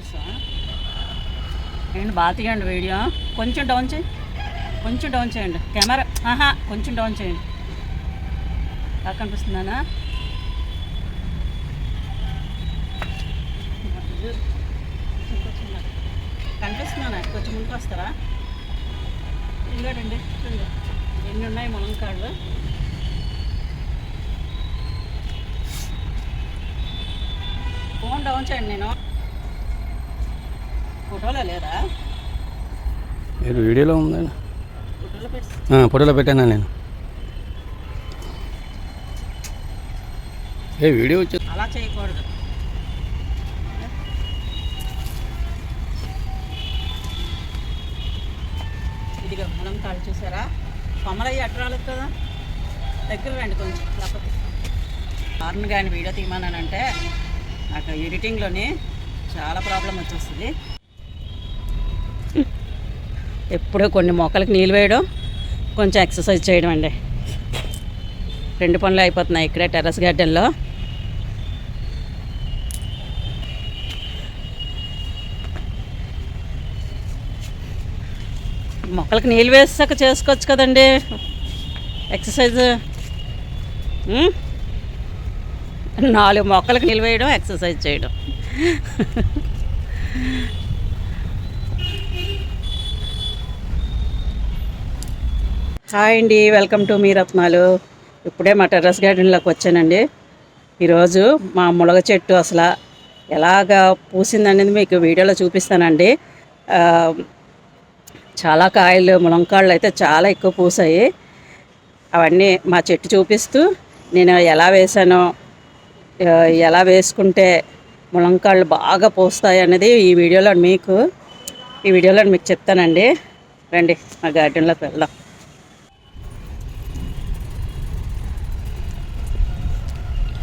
చేస్తా ఏంటి బాగా తీయండి వీడియో? కొంచెం డౌన్ చేయి. కొంచెం డౌన్ చేయండి. కెమెరా ఆహా కొంచెం డౌన్ చేయండి. బాగా కనిపిస్తుందానా? కనిపిస్తున్నానా కొంచెం ముందుకు వస్తారా? ఇల్లాడండి చూడండి ఎన్ని ఉన్నాయి ములంకాళ్ళు ఫోన్ డౌన్ చేయండి నేను. ఫోటోలో లేదా? మీరు వీడియోలో ఉందండి. ఫోటోలో పెట్టానా నేను? ఏ వీడియో వచ్చేది అలా చేయకూడదు. ఇదిగో మనం కాళ్ళు చూసారా కొమ్మలయ్యి అట్రాలేదు కదా? దగ్గర రండి కొంచెం లేకపోతే కానీ వీడియో తీయమన్నానంటే నాకు ఎడిటింగ్లోని చాలా ప్రాబ్లం వచ్చేస్తుంది. ఎప్పుడూ కొన్ని మొక్కలకు నీళ్ళు వేయడం కొంచెం ఎక్సర్సైజ్ చేయడం అండి. రెండు పనులు అయిపోతున్నాయి ఇక్కడే టెర్రస్ గార్డెన్లో. మొక్కలకు నీళ్ళు వేసాక చేసుకోవచ్చు కదండి. ఎక్సర్సైజ్ నాలుగు మొక్కలకు నీళ్ళు వేయడం ఎక్సర్సైజ్ చేయడం. హాయ్ అండి వెల్కమ్ టు మీ రత్నాలు. ఇప్పుడే మా టెర్రస్ గార్డెన్లోకి వచ్చానండి. ఈరోజు మా ములగ చెట్టు అసలు ఎలాగా పూసిందనేది మీకు వీడియోలో చూపిస్తానండి. చాలా కాయలు ములంకాళ్ళు అయితే చాలా ఎక్కువ పూసాయి. అవన్నీ మా చెట్టు చూపిస్తూ నేను ఎలా వేసానో ఎలా వేసుకుంటే ములంకాళ్ళు బాగా పూస్తాయి అనేది ఈ వీడియోలో మీకు ఈ వీడియోలో మీకు చెప్తానండి. రండి మా గార్డెన్లోకి వెళ్దాం.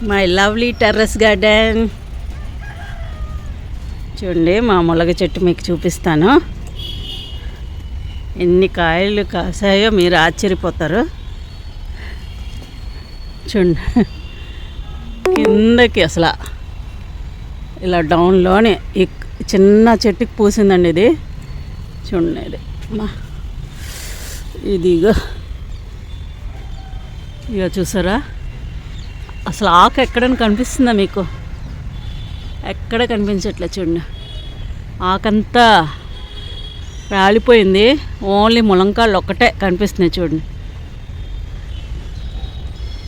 మై లవ్లీ టెర్రస్ గార్డెన్ చూడండి మా ములగ చెట్టు మీకు చూపిస్తాను. ఎన్ని కాయలు కాసాయో మీరు ఆశ్చర్యపోతారు. చూడండి కిందకి అసలు ఇలా డౌన్లోనే ఈ చిన్న చెట్టుకి పూసిందండి ఇది. చూడండి ఇది. మా ఇదిగో. ఇక చూసారా? అసలు ఆకు ఎక్కడని కనిపిస్తుందా మీకు? ఎక్కడ కనిపించట్లే చూడండి. ఆకంతా రాలిపోయింది. ఓన్లీ ములంకాళ్ళు ఒక్కటే కనిపిస్తున్నాయి చూడండి.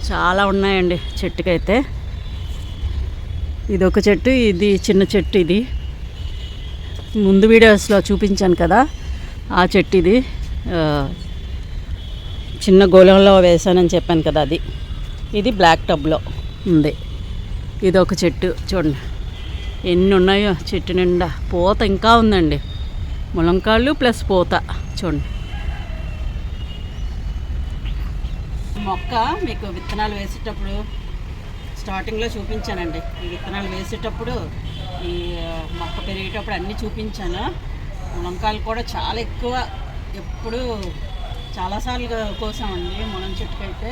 చాలా ఉన్నాయండి చెట్టుకైతే. ఇది ఒక చెట్టు ఇది చిన్న చెట్టు ఇది. ముందు వీడియోస్లో చూపించాను కదా ఆ చెట్టు ఇది. చిన్న గోళంలో వేసానని చెప్పాను కదా అది. ఇది బ్లాక్ టబ్లో ఉంది. ఇది ఒక చెట్టు చూడండి. ఎన్ని ఉన్నాయో చెట్టు నిండా పూత ఇంకా ఉందండి. ములంకాళ్ళు ప్లస్ పూత చూడండి. మొక్క మీకు విత్తనాలు వేసేటప్పుడు స్టార్టింగ్లో చూపించానండి. ఈ విత్తనాలు వేసేటప్పుడు ఈ మొక్క పెరిగేటప్పుడు అన్నీ చూపించాను. ములంకాయలు కూడా చాలా ఎక్కువ ఎప్పుడు చాలాసార్లు కోసామండి. ములం చెట్టుకైతే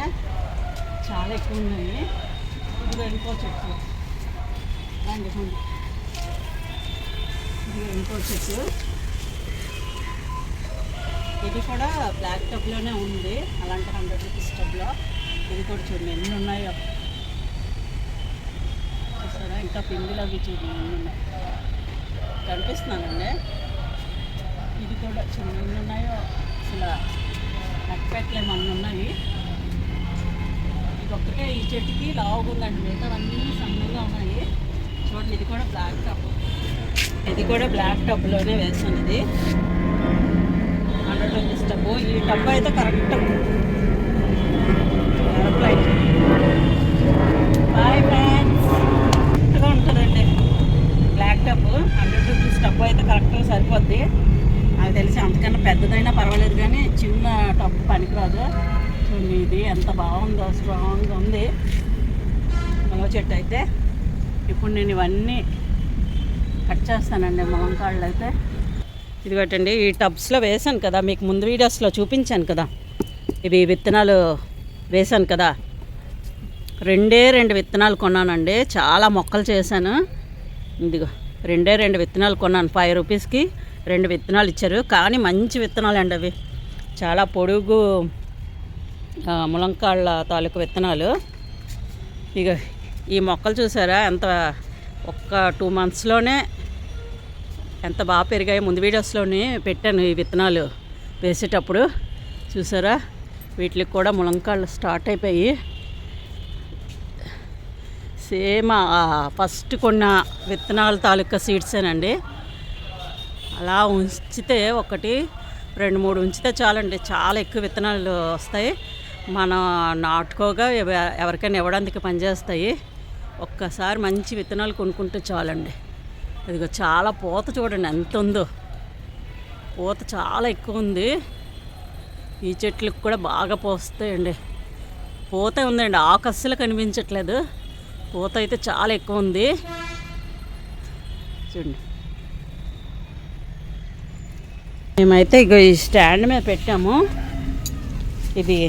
చాలా ఎక్కువ ఉన్నాయి. ఇది ఇంకో చెట్టు. రండి ముందు. ఇది ఇంకో చెట్టు. ఇది కూడా బ్లాక్ టబ్లోనే ఉంది. అలాంటి హండ్రెడ్ రూపీస్ టబ్లో ఇది కూడా చూడండి ఎన్ని ఉన్నాయో. చూసారా? ఇంకా పిండిలు అవి చూడండి ఎన్ని ఉన్నాయి. కనిపిస్తున్నానండి. ఇది కూడా చూడండి ఎన్ని ఉన్నాయో. అసలు లెక్కపెట్టలేము ఉన్నాయి? ఇది ఒక్కటే ఈ చెట్టుకి లావుగా ఉందండి మిగతా అన్నీ సన్నగా ఉన్నాయి. చూడండి ఇది కూడా బ్లాక్ టబ్ ఇది కూడా బ్లాక్ టబ్లోనే వేస్తాను ఇది. హండ్రెడ్ రూపీస్ ఈ టబ్బు అయితే కరెక్ట్. Bye friends. కరెక్ట్గా ఉంటుందండి. బ్లాక్ టబ్ హండ్రెడ్ రూపీస్ అయితే కరెక్ట్గా సరిపోద్ది. నాకు తెలిసి అంతకన్నా పెద్దదైనా పర్వాలేదు కానీ చిన్న టబ్ పనికిరాదు. చూడండి ఇది. ఎంత బాగుందో స్ట్రాంగ్గా ఉంది. మునగ చెట్టు అయితే. ఇప్పుడు నేను ఇవన్నీ కట్ చేస్తానండి ములంకాళ్ళు అయితే. ఇదిగోటండి ఈ టబ్స్లో వేసాను కదా మీకు ముందు వీడియోస్లో చూపించాను కదా. ఇవి విత్తనాలు వేశాను కదా. రెండే రెండు విత్తనాలు కొన్నానండి. చాలా మొక్కలు చేశాను. ఇదిగో రెండే రెండు విత్తనాలు కొన్నాను. ఫైవ్ రూపీస్కి రెండు విత్తనాలు ఇచ్చారు. కానీ మంచి విత్తనాలు అండి అవి. చాలా పొడుగు ములంకాళ్ళ తాలూకు విత్తనాలు. ఇక ఈ మొక్కలు చూసారా? ఎంత ఒక్క టూ మంత్స్లోనే ఎంత బాగా పెరిగాయి. ముందు వీడియోస్లోనే పెట్టాను ఈ విత్తనాలు వేసేటప్పుడు. చూసారా? వీటికి కూడా ములంకాళ్ళు స్టార్ట్ అయిపోయి సేమ్ ఫస్ట్ కొన్న విత్తనాల తాలూకా సీడ్సేనండి. అలా ఉంచితే ఒకటి రెండు మూడు ఉంచితే చాలండి. చాలా ఎక్కువ విత్తనాలు వస్తాయి. మనం నాటుకోగా ఎవరికైనా ఇవ్వడానికి పనిచేస్తాయి ఒక్కసారి మంచి విత్తనాలు కొనుక్కుంటే చాలండి. ఇదిగో చాలా పూత చూడండి ఎంత ఉందో. పూత చాలా ఎక్కువ ఉంది. ఈ చెట్లకు కూడా బాగా పోస్తాయండి. పూత ఉందండి ఆకస్సులు కనిపించట్లేదు. పూత అయితే చాలా ఎక్కువ ఉంది. చూడండి. మేమైతే ఇగో ఈ స్టాండ్ మీద పెట్టాము. ఇది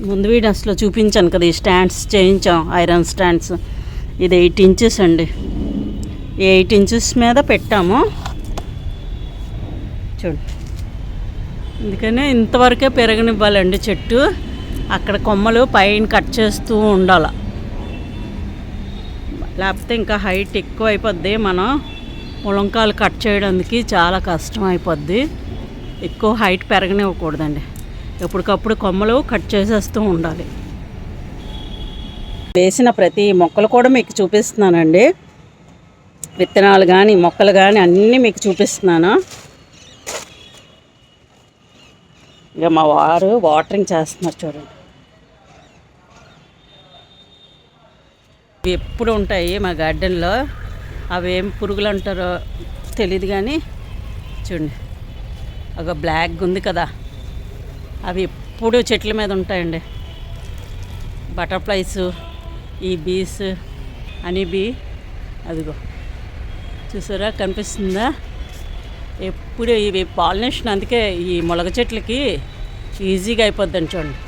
ముందు వీడియోస్లో చూపించాను కదా ఈ స్టాండ్స్ చేయించాం ఐరన్ స్టాండ్స్. ఇది ఎయిట్ ఇంచెస్ అండి. ఎయిట్ ఇంచెస్ మీద పెట్టాము. చూడండి అందుకనే ఇంతవరకే పెరగనివ్వాలండి చెట్టు. అక్కడ కొమ్మలు పైన కట్ చేస్తూ ఉండాలి. లేకపోతే ఇంకా హైట్ ఎక్కువ అయిపోద్ది మనం ములంకాలు కట్ చేయడానికి చాలా కష్టం అయిపోద్ది. ఎక్కువ హైట్ పెరగనివ్వకూడదండి. ఎప్పటికప్పుడు కొమ్మలు కట్ చేసేస్తూ ఉండాలి. వేసిన ప్రతి మొక్కలు కూడా మీకు చూపిస్తున్నానండి. విత్తనాలు కానీ మొక్కలు కానీ అన్నీ మీకు చూపిస్తున్నాను. ఇక మా వారు వాటరింగ్ చేస్తున్నారు చూడండి. ఇవి ఎప్పుడు ఉంటాయి మా గార్డెన్లో? అవి ఏం పురుగులు అంటారో తెలియదు కానీ చూడండి. ఒక బ్లాక్ ఉంది కదా. అవి ఎప్పుడు చెట్ల మీద ఉంటాయండి. బటర్ఫ్లైస్ ఈ బీస్ అని బీ అదిగో. చూసారా? కనిపిస్తుందా? ఎప్పుడు ఇవి పాలినేషన్ అందుకే ఈ మొలగ చెట్లకి ఈజీగా అయిపోద్దని చూడండి.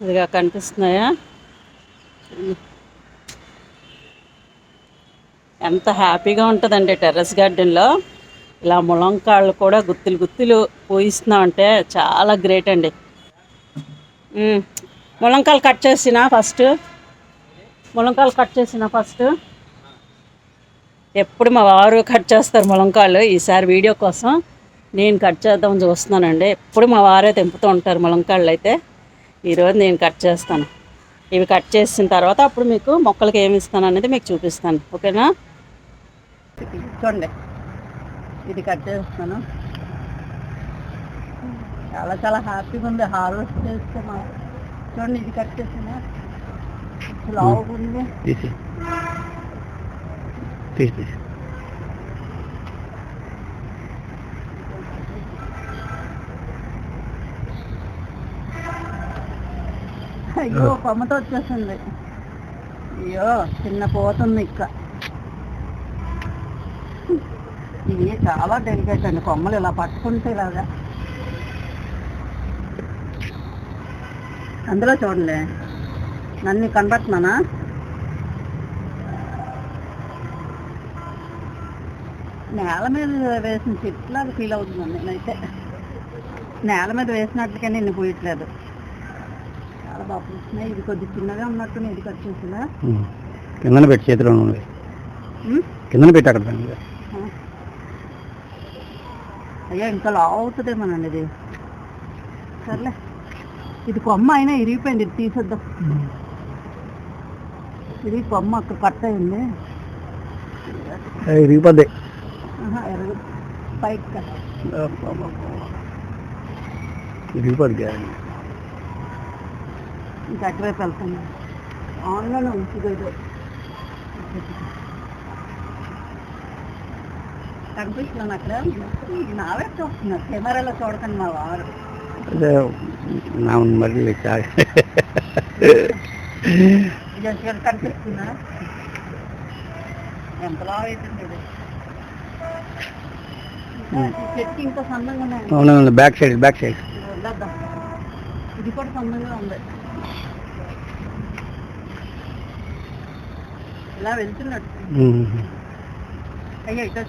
ఇదిగా కనిపిస్తున్నాయా? ఎంత హ్యాపీగా ఉంటుందండి టెర్రస్ గార్డెన్లో. ఇలా ములంకాళ్ళు కూడా గుత్తులు గుత్తులు పూయిస్తున్నామంటే చాలా గ్రేట్ అండి. ములంకాయలు కట్ చేసిన ఫస్ట్. ములంకాయలు కట్ చేసిన ఫస్ట్. ఎప్పుడు మా వారు కట్ చేస్తారు ములంకాయలు ఈసారి వీడియో కోసం. నేను కట్ చేద్దామని చూస్తున్నానండి. ఎప్పుడు మా వారే తెంపుతూ ఉంటారు ములంకాళ్ళు అయితే. ఈరోజు నేను కట్ చేస్తాను. ఇవి కట్ చేసిన తర్వాత అప్పుడు మీకు మొక్కలకి ఏమి ఇస్తాను అనేది మీకు చూపిస్తాను. ఓకేనా? చూడండి. ఇది కట్ చేస్తాను చాలా చాలా హ్యాపీగా ఉంది. హార్వెస్ట్ చేస్తే మా చూడండి ఇది కట్ చేసిన అయ్యో కొమ్మతో వచ్చేసింది. అయ్యో చిన్న పోతుంది ఇక్క ఇవి చాలా డెలికేట్ అండి కొమ్మలు ఇలా పట్టుకుంటే ఇలాగా. అందులో చూడండి. నన్ను కనబడుతున్నానా? నేల మీద వేసిన చెట్లాగా ఫీల్ అవుతున్నాను నేనైతే. నేల మీద వేసినట్లుగా నేను పోయట్లేదు. చాలా బాగా పూస్తున్నాయి ఇది కొద్ది చిన్నగా ఉన్నట్టు ఇది ఉమ్. కిందన పెట్టి చేతిలో కిందన పెట్టి అక్కడ. అయ్యా ఇంకా లావు అవుతుందేమోనండి ఇది. సర్లే. ఇది కొమ్మ అయినా ఇరిగిపోయింది ఇది తీసేద్దాం. ఇది కొమ్మ అక్కడ కట్ అయింది. ఇరిగిపోద్ది పైకి. ఇంకా అటువైపు వెళ్తాను. ఆన్లోనే ఉంచుదు కనిపిస్తున్నాను అక్కడ నావే చూస్తున్నా కెమెరాలో చూడకండి మా వారు నా మళ్ళీ కనిపిస్తున్నా ఎంతలా అవుతుంది అవునవును బ్యాక్ సైడ్ బ్యాక్ సైడ్ ఇది కూడా సొంతంగా ఉంది ఇలా వెళ్తున్నట్టు అయ్యా ఇటు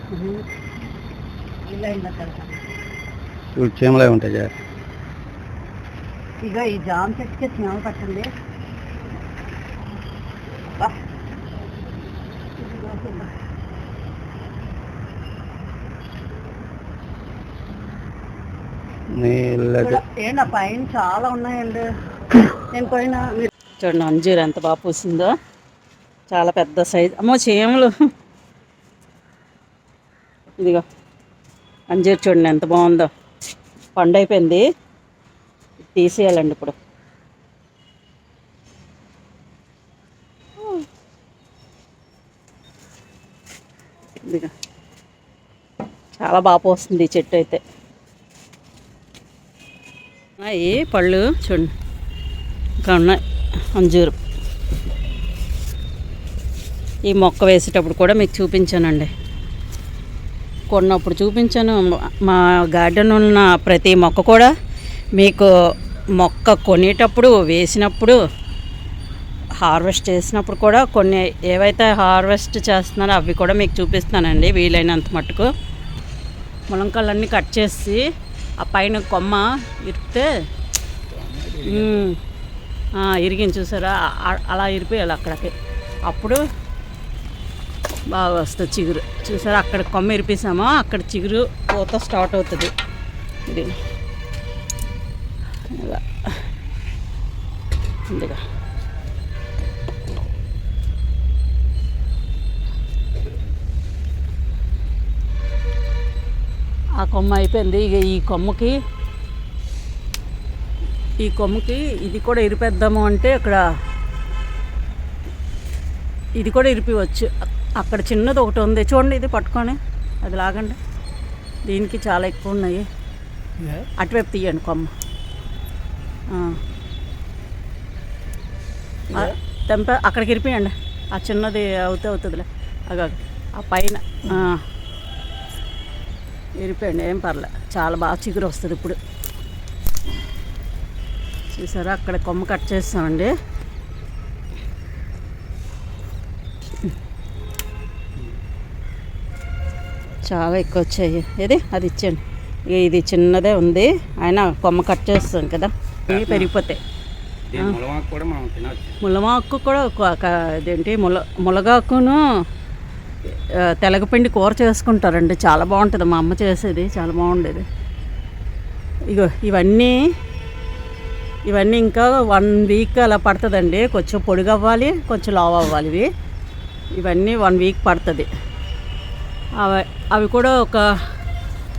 ఇప్పుడు చీమలే ఉంటాయి. ఇక ఈ జామ చెట్టుకి పట్టింది. నీళ్ళకి ఇక్కడ ఏంటి పైన చాలా ఉన్నాయండి. నేను పోయినా చూడండి అంజూరు ఎంత బాగా పూసిందో. చాలా పెద్ద సైజు. అమ్మో చీమలు. ఇదిగో. అంజీర్ చూడండి ఎంత బాగుందో. పండు అయిపోయింది. తీసేయాలండి ఇప్పుడు. చాలా బాగా పోస్తుంది ఈ చెట్టు అయితే. ఉన్నాయి పళ్ళు చూడండి. ఇంకా ఉన్నాయి. అంజూరు. ఈ మొక్క వేసేటప్పుడు కూడా మీకు చూపించానండి. కొన్నప్పుడు చూపించాను. మా గార్డెన్ ఉన్న ప్రతి మొక్క కూడా మీకు మొక్క కొనేటప్పుడు వేసినప్పుడు హార్వెస్ట్ చేసినప్పుడు కూడా కొన్ని ఏవైతే హార్వెస్ట్ చేస్తున్నారో అవి కూడా మీకు చూపిస్తానండి వీలైనంత మట్టుకు. ములంకాయలన్నీ కట్ చేసి ఆ పైన కొమ్మ ఇరిపితే ఇరిగింది చూసారా? అలా ఇరిపోయాలి అక్కడికి. అప్పుడు బాగా వస్తుంది చిగురు. చూసారా? అక్కడ కొమ్మ ఇరిపేసామో అక్కడ చిగురు పూత స్టార్ట్ అవుతుంది. ఇది. ఇలా. ఇదిగా. ఆ కొమ్మ అయిపోయింది. ఇక ఈ కొమ్మకి ఈ కొమ్మకి ఇది కూడా ఇరిపేద్దాము అంటే ఇక్కడ ఇది కూడా ఇరిపివచ్చు అక్కడ చిన్నది ఒకటి ఉంది. చూడండి ఇది పట్టుకొని అది లాగండి. దీనికి చాలా ఎక్కువ ఉన్నాయి. అటువైపు తీయండి కొమ్మ. తెంప అక్కడికి ఇరిపియండి. ఆ చిన్నది అవుతే అవుతుందిలే. అగా ఆ పైన. ఇరిపోయండి ఏం పర్లే. చాలా బాగా చిగురు వస్తుంది ఇప్పుడు. చూసారా అక్కడ కొమ్మ కట్ చేస్తామండి. చాలా ఎక్కువ వచ్చాయి. ఏది? అది ఇచ్చేయండి. ఇది చిన్నదే ఉంది. అయినా కొమ్మ కట్ చేస్తాం కదా. ఇవి పెరిగిపోతాయి. ములమాకు కూడా ఇదేంటి? ముల ములగాకును తెలగపిండి కూర చేసుకుంటారండి. చాలా బాగుంటుంది. మా అమ్మ చేసేది. చాలా బాగుండేది. ఇగో ఇవన్నీ ఇవన్నీ ఇంకా వన్ వీక్ అలా పడుతుందండి. కొంచెం పొడిగా అవ్వాలి కొంచెం లావ్ అవ్వాలి ఇవి. ఇవన్నీ వన్ వీక్ పడుతుంది. అవి అవి కూడా ఒక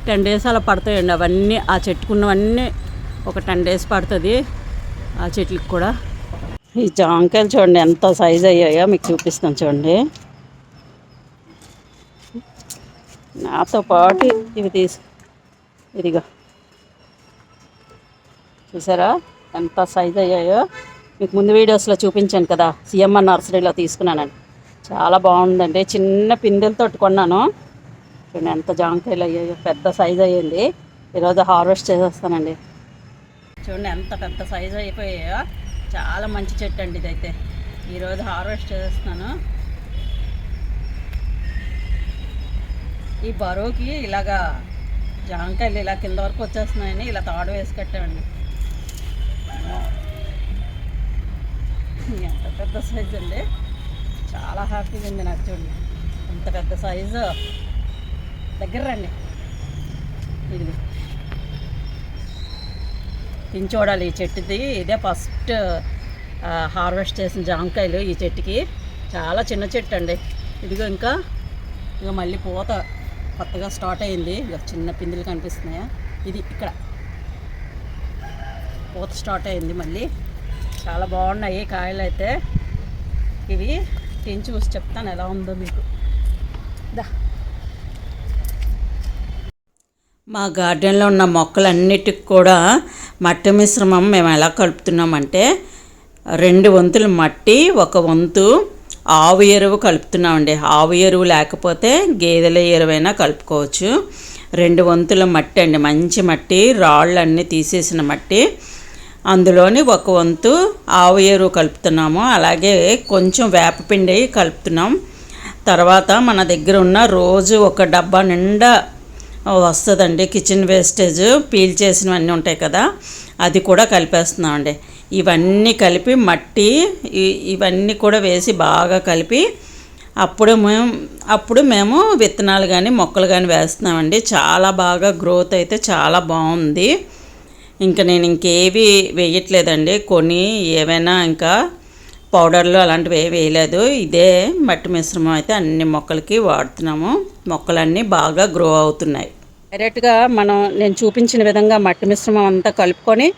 టెన్ డేస్ అలా పడతాయండి. అవన్నీ ఆ చెట్టుకున్నవన్నీ ఒక టెన్ డేస్ పడుతుంది ఆ చెట్లకు కూడా. ఈ జాంకాయలు చూడండి ఎంత సైజ్ అయ్యాయో మీకు చూపిస్తాను చూడండి. నాతో పాటు ఇవి తీసు ఇదిగో. చూసారా? ఎంత సైజ్ అయ్యాయో? మీకు ముందు వీడియోస్లో చూపించాను కదా సిఎంఆర్ నర్సరీలో తీసుకున్నానండి చాలా బాగుందండి. చిన్న పిందెలతో కొన్నాను చూడండి ఎంత జామకాయలు అయ్యాయో పెద్ద సైజు అయ్యింది. ఈరోజు హార్వెస్ట్ చేసేస్తానండి. చూడండి ఎంత పెద్ద సైజు అయిపోయాయో. చాలా మంచి చెట్టు అండి ఇదైతే. ఈరోజు హార్వెస్ట్ చేసేస్తున్నాను ఈ బరువుకి ఇలాగా జామకాయలు ఇలా కింద వరకు వచ్చేస్తున్నాయని ఇలా తాడు వేసి కట్టామండి. ఎంత పెద్ద సైజు అండి. చాలా హ్యాపీగా ఉంది నాకు చూడండి. ఎంత పెద్ద సైజు దగ్గర రండి. ఇది తిని చూడాలి ఈ చెట్టుది. ఇదే ఫస్ట్ హార్వెస్ట్ చేసిన జామకాయలు ఈ చెట్టుకి. చాలా చిన్న చెట్టు అండి. ఇదిగో ఇంకా. ఇక మళ్ళీ పూత కొత్తగా స్టార్ట్ అయింది. ఇక చిన్న పిందులు కనిపిస్తున్నాయా? ఇది ఇక్కడ. పూత స్టార్ట్ అయింది మళ్ళీ. చాలా బాగున్నాయి కాయలు అయితే ఇవి తిని చూసి చెప్తాను ఎలా ఉందో మీకు. దా. మా గార్డెన్లో ఉన్న మొక్కలన్నిటికి కూడా మట్టి మిశ్రమం మేము ఎలా కలుపుతున్నామంటే రెండు వంతులు మట్టి ఒక వంతు ఆవు ఎరువు కలుపుతున్నామండి. ఆవు ఎరువు లేకపోతే గేదెల ఎరువైనా కలుపుకోవచ్చు. రెండు వంతుల మట్టి అండి. మంచి మట్టి రాళ్ళన్నీ తీసేసిన మట్టి. అందులోని ఒక వంతు ఆవు ఎరువు కలుపుతున్నాము. అలాగే కొంచెం వేపపిండి కలుపుతున్నాం. తర్వాత మన దగ్గర ఉన్న రోజు ఒక డబ్బా నిండా వస్తుందండి కిచెన్ వేస్టేజ్ పీల్ చేసినవన్నీ ఉంటాయి కదా అది కూడా కలిపేస్తున్నామండి ఇవన్నీ కలిపి మట్టి ఇవన్నీ కూడా వేసి బాగా కలిపి అప్పుడు మేము అప్పుడు మేము విత్తనాలు కానీ మొక్కలు కానీ వేస్తున్నామండి. చాలా బాగా గ్రోత్ అయితే చాలా బాగుంది. ఇంకా నేను ఇంకేవి వేయట్లేదండి. కొన్ని ఏవైనా ఇంకా పౌడర్లు అలాంటివి ఏవి వేయలేదు. ఇదే మట్టి మిశ్రమం అయితే అన్ని మొక్కలకి వాడుతున్నాము. మొక్కలన్నీ బాగా గ్రో అవుతున్నాయి. డైరెక్ట్గా మనం నేను చూపించిన విధంగా మట్టి మిశ్రమం అంతా కలుపుకొని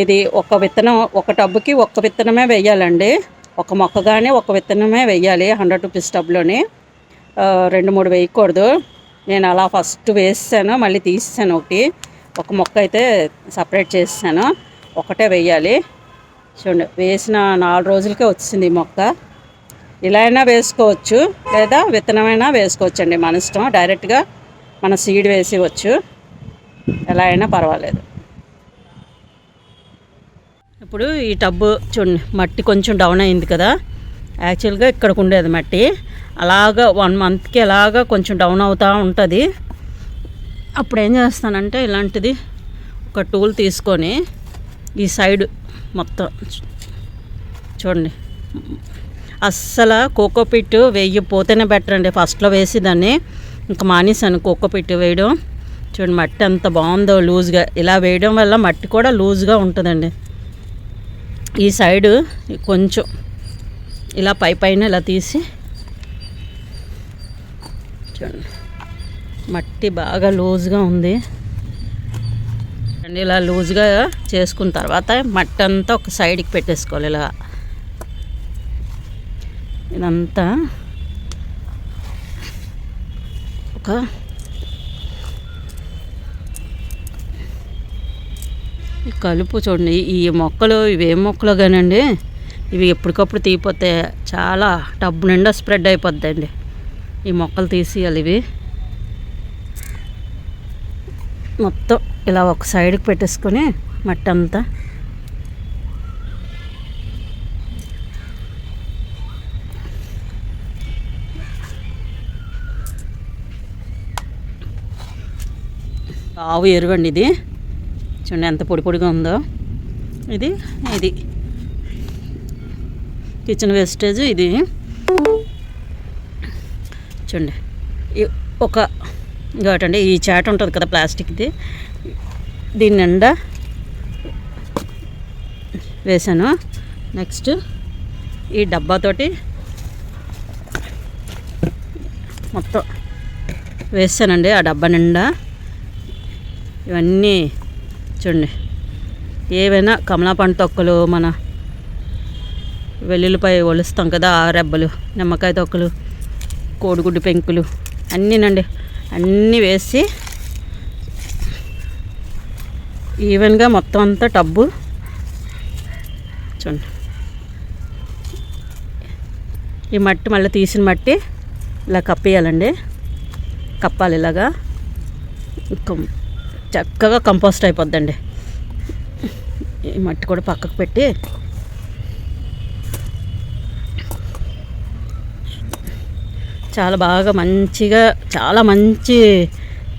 ఇది ఒక విత్తనం ఒక టబ్బుకి ఒక్క విత్తనమే వేయాలండి. ఒక మొక్క కానీ ఒక విత్తనమే వేయాలి హండ్రెడ్ రూపీస్ టబ్లోని. రెండు మూడు వేయకూడదు. నేను అలా ఫస్ట్ వేసాను మళ్ళీ తీసాను ఒకటి. ఒక మొక్క అయితే సపరేట్ చేసాను ఒకటే వేయాలి. చూడండి వేసిన నాలుగు రోజులకే వచ్చింది ఈ మొక్క. ఇలా అయినా వేసుకోవచ్చు లేదా విత్తనమైనా వేసుకోవచ్చు అండి మన ఇష్టం డైరెక్ట్గా మన సీడ్ వేసేవచ్చు ఎలా అయినా పర్వాలేదు. ఇప్పుడు ఈ టబ్బు చూడండి మట్టి కొంచెం డౌన్ అయింది కదా. యాక్చువల్గా ఇక్కడికి ఉండేది మట్టి. అలాగా వన్ మంత్కి అలాగా కొంచెం డౌన్ అవుతూ ఉంటుంది. అప్పుడు ఏం చేస్తానంటే ఇలాంటిది ఒక టూల్ తీసుకొని ఈ సైడ్ మొత్తం చూడండి. అస్సలు కోకోపిట్ వేయి పోతేనే బెటర్ అండి. ఫస్ట్లో వేసేదాన్ని ఇంకా మానేసాను కోకోపిట్ వేయడం. చూడండి మట్టి ఎంత బాగుందో లూజ్గా. ఇలా వేయడం వల్ల మట్టి కూడా లూజ్గా ఉంటుందండి. ఈ సైడు కొంచెం ఇలా పై పైన ఇలా తీసి చూడండి. మట్టి బాగా లూజ్గా ఉంది. అండి ఇలా లూజ్గా చేసుకున్న తర్వాత మట్టి అంతా ఒక సైడ్కి పెట్టేసుకోవాలి ఇలా ఇదంతా ఒక ఈ కలుపు చూడండి. ఈ మొక్కలు ఇవి మొక్కలు కానండి ఇవి ఎప్పటికప్పుడు తీయిపోతే చాలా టబ్బు నిండా స్ప్రెడ్ అయిపోద్దండి. ఈ మొక్కలు తీసేయాలి ఇవి. మొత్తం ఇలా ఒక సైడ్కి పెట్టేసుకొని మట్టి అంతా ఆవు ఎరువండి ఇది. చూడండి ఎంత పొడి పొడిగా ఉందో. ఇది ఇది. కిచెన్ వేస్టేజ్ ఇది. చూడండి. ఈ ఒక ఇంకోటండి ఈ చాట్ ఉంటుంది కదా ప్లాస్టిక్ది. దీని నిండా వేసాను నెక్స్ట్ ఈ డబ్బాతోటి మొత్తం వేసానండి ఆ డబ్బా నిండా. ఇవన్నీ చూడండి ఏవైనా కమలాపండు తొక్కలు మన వెల్లుల్లిపై ఒలుస్తాం కదా ఆ రెబ్బలు నిమ్మకాయ తొక్కలు కోడిగుడ్డు పెంకులు అన్నీనండి అన్నీ వేసి ఈవెన్గా మొత్తం అంతా టబ్బు. చూడండి. ఈ మట్టి మళ్ళీ తీసిన మట్టి ఇలా కప్పేయాలండి. కప్పాలి ఇలాగా. కం- చక్కగా కంపోస్ట్ అయిపోద్దండి. ఈ మట్టి కూడా పక్కకు పెట్టి చాలా బాగా మంచిగా చాలా మంచి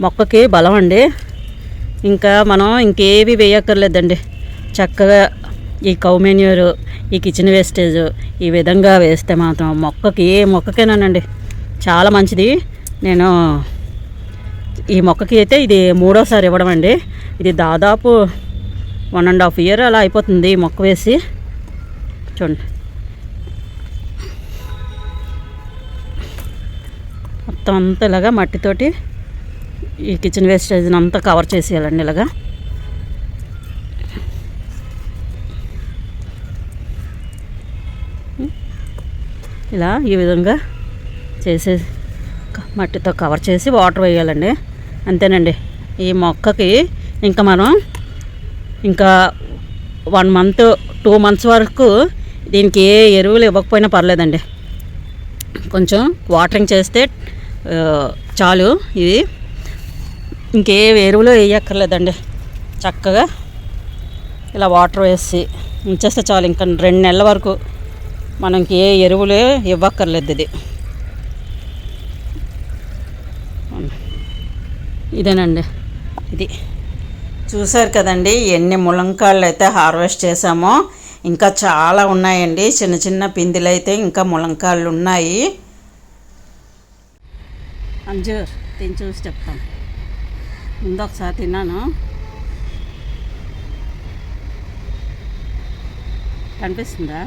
మొక్కకి బలం అండి. ఇంకా మనం ఇంకేవి వేయక్కర్లేదండి. చక్కగా ఈ కౌ మెన్యూరు ఈ కిచెన్ వేస్టేజ్ ఈ విధంగా వేస్తే మాత్రం మొక్కకి ఏ మొక్కకేనానండి చాలా మంచిది. నేను ఈ మొక్కకి అయితే ఇది మూడోసారి ఇవ్వడం అండి. ఇది దాదాపు వన్ అండ్ హాఫ్ ఇయర్ అలా అయిపోతుంది ఈ మొక్క వేసి. చూడండి. మొత్తం అంతా ఇలాగా మట్టితోటి ఈ కిచెన్ వేస్టేజ్ని అంతా కవర్ చేసేయాలండి ఇలాగా. ఇలా ఈ విధంగా చేసే మట్టితో కవర్ చేసి వాటర్ వేయాలండి. అంతేనండి. ఈ మొక్కకి ఇంకా మనం ఇంకా వన్ మంత్ టూ మంత్స్ వరకు దీనికి ఏ ఎరువులు ఇవ్వకపోయినా పర్లేదండి. కొంచెం వాటరింగ్ చేస్తే చాలు ఇది. ఇంకే ఎరువులు వేయక్కర్లేదండి. చక్కగా ఇలా వాటర్ వేసి ఉంచేస్తే చాలు. ఇంకా రెండు నెలల వరకు మనకి ఏ ఎరువులు ఇవ్వక్కర్లేదు ఇది. ఇదేనండి. ఇది. చూసారు కదండి ఎన్ని ములంకాళ్ళు అయితే హార్వెస్ట్ చేసామో ఇంకా చాలా ఉన్నాయండి. చిన్న చిన్న పిందిలైతే అయితే ఇంకా ములంకాళ్ళు ఉన్నాయి అంజూర్ తిని చూసి చెప్తాను ముందు ఒకసారి తిన్నాను. కనిపిస్తుందా?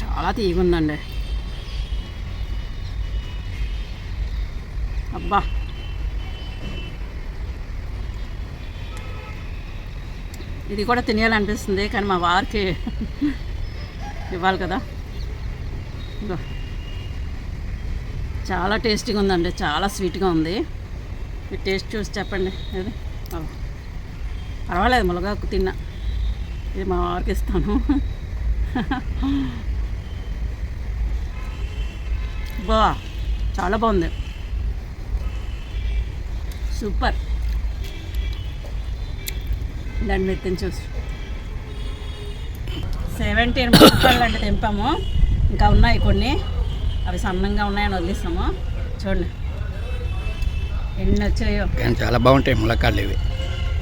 చాలా తీగుందండి అబ్బా! ఇది కూడా తినేయాలనిపిస్తుంది కానీ మా వారికి ఇవ్వాలి కదా. చాలా టేస్టీగా ఉందండి చాలా స్వీట్గా ఉంది. మీ టేస్ట్ చూసి చెప్పండి ఇది పర్వాలేదు ములగాకు తిన్నా. ఇది మా వారికి ఇస్తాను. బా చాలా బాగుంది. సూపర్. దాన్ని మెత్తిని చూసి. సెవెంటీన్ ముక్కలు అంటే తెంపాము. ఇంకా ఉన్నాయి కొన్ని. అవి సన్నంగా ఉన్నాయని వదిలేసాము చూడండి. ఎన్ని వచ్చాయో. కానీ చాలా బాగుంటాయి ములక్కాళ్ళు ఇవి.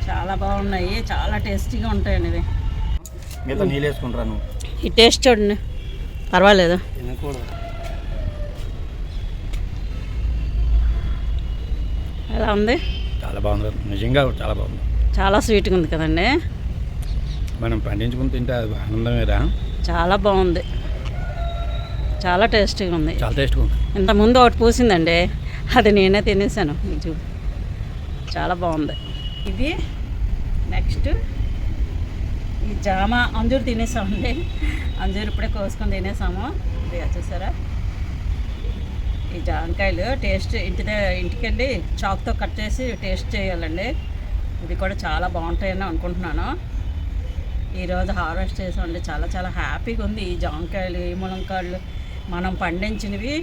చాలా బాగున్నాయి. చాలా టేస్టీగా ఉంటాయండి ఇవి. మీతో నీళ్ళు వేసుకుంటారా నువ్వు? ఈ టేస్ట్ చూడండి. పర్వాలేదు. తినకూడదు ఎలా ఉంది? చాలా బాగుంది. నిజంగా చాలా బాగుంది. చాలా స్వీట్గా ఉంది కదండి? మనం పండించుకుని తింటే అది ఆనందమేరా. చాలా బాగుంది. చాలా టేస్టీగా ఉంది. చాలా టేస్ట్గా ఉంది. ఇంతకుముందు ఒకటి పూసిందండి. అది నేనే తినేసాను. చూ చాలా బాగుంది. ఇది నెక్స్ట్ ఈ జామ అంజూరు తినేసామండి. అంజూరు ఇప్పుడే కోసుకొని తినేసాము. ఇది చూసారా ఈ జామకాయలు టేస్ట్ ఇంటి ద- ఇంటికి వెళ్ళి చాక్తో కట్ చేసి టేస్ట్ చేయాలండి. ఇది కూడా చాలా బాగుంటాయని అనుకుంటున్నాను. ఈరోజు హార్వెస్ట్ చేసామండి. చాలా చాలా హ్యాపీగా ఉంది. ఈ జామకాయలు ఈ ములంకాయలు మనం పండించినవి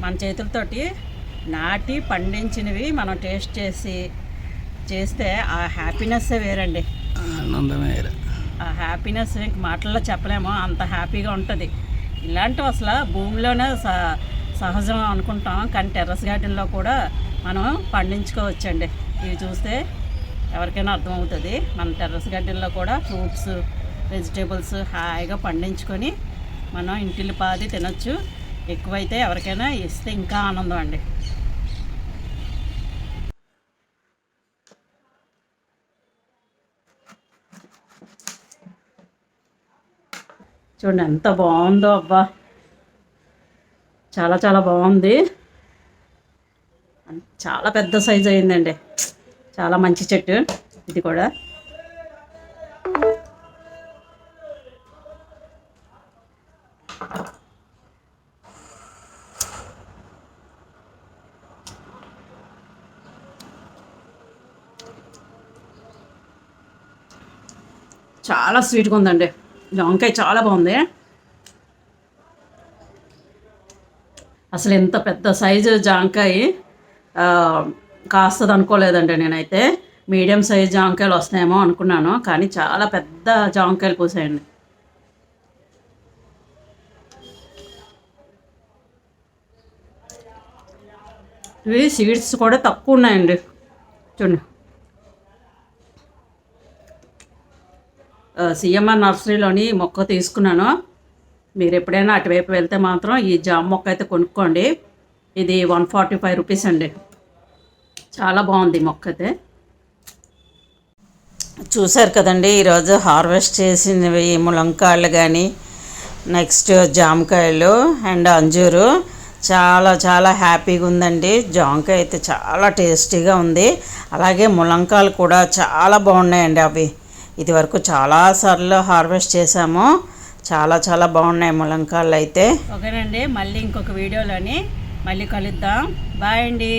మన చేతులతోటి నాటి పండించినవి మనం టేస్ట్ చేసి చేస్తే ఆ హ్యాపీనెస్సే వేరండి. ఆనందమేరా ఆ హ్యాపీనెస్ ఇంక మాటల్లో చెప్పలేము. అంత హ్యాపీగా ఉంటుంది. ఇలాంటివి అసలు భూమిలోనే స సహజం అనుకుంటాం. కానీ టెర్రస్ గార్డెన్లో కూడా మనం పండించుకోవచ్చండి. ఇవి చూస్తే ఎవరికైనా అర్థమవుతుంది. మన టెర్రస్ గార్డెన్లో కూడా ఫ్రూట్స్ వెజిటేబుల్స్ హాయిగా పండించుకొని మనం ఇంటిల్లి పాది తినొచ్చు. ఎక్కువైతే ఎవరికైనా ఇస్తే ఇంకా ఆనందం అండి. చూడండి ఎంత బాగుందో అబ్బా. చాలా చాలా బాగుంది. చాలా పెద్ద సైజు అయిందండి. చాలా మంచి చెట్టు ఇది కూడా. చాలా స్వీట్గా ఉందండి. జాంకాయ చాలా బాగుంది. అసలు ఎంత పెద్ద సైజు జాంకాయ. కాస్తది అనుకోలేదండి నేనైతే. మీడియం సైజ్ జాంకాయలు వస్తాయేమో అనుకున్నాను కానీ చాలా పెద్ద జాంకాయలు పూసాయండి ఇవి సీడ్స్ కూడా తక్కువ ఉన్నాయండి. చూడండి. సిఎంఆర్ నర్సరీలోని మొక్క తీసుకున్నాను. మీరు ఎప్పుడైనా అటువైపు వెళ్తే మాత్రం ఈ జామ మొక్క అయితే కొనుక్కోండి. ఇది వన్ ఫార్టీ ఫైవ్ రూపీస్ అండి. చాలా బాగుంది మొక్క అయితే చూశారు కదండి ఈరోజు హార్వెస్ట్ చేసినవి ములంకాయలు కానీ నెక్స్ట్ జామకాయలు అండ్ అంజూరు. చాలా చాలా హ్యాపీగా ఉందండి. జామకాయ అయితే చాలా టేస్టీగా ఉంది. అలాగే ములంకాయలు కూడా చాలా బాగున్నాయండి అవి. ఇది వరకు చాలాసార్లు హార్వెస్ట్ చేసాము చాలా చాలా బాగున్నాయి ములంకాయలు అయితే. ఓకేనండి మళ్ళీ ఇంకొక వీడియోలోని మళ్ళీ కలుద్దాం. బాయ్ అండి.